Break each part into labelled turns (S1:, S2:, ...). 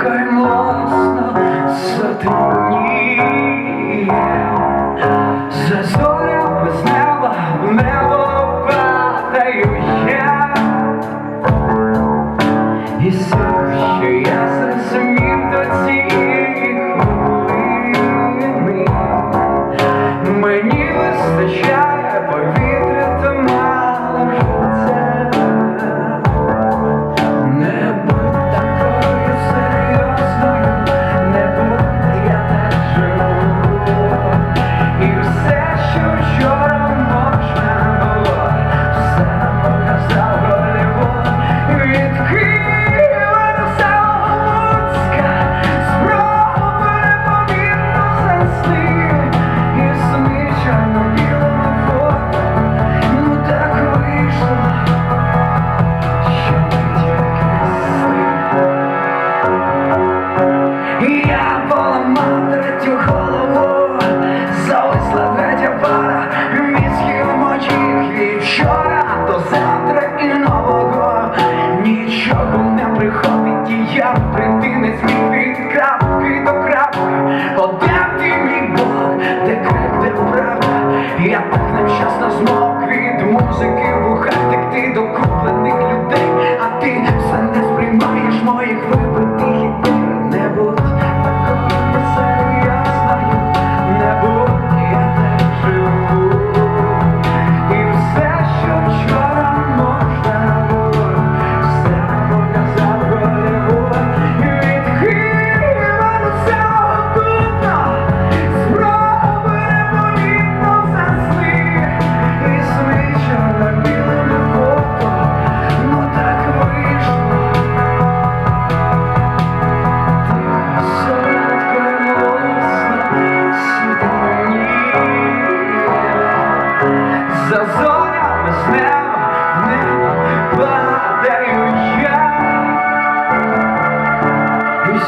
S1: Чекай мосно затемніє, за зорю без неба в небо падаю я. І Я поламав третю голову, зависла третя пара. Міських мочів від вчора до завтра і нового. Нічого не приходить, і я прийти не від крапки до крапки. Один ти мій Бог, де крик, де правда. Я так невчасно змог від музики в ухах текти до куплених людей, а ти все не сприймаєш моїх вибитих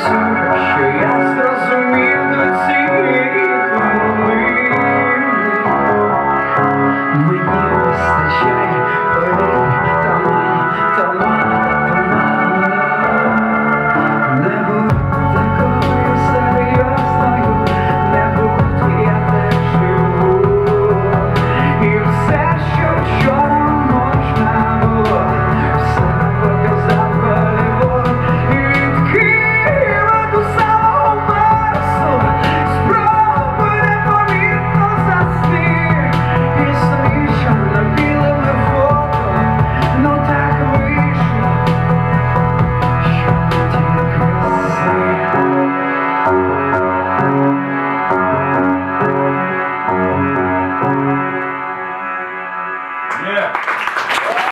S1: Christ.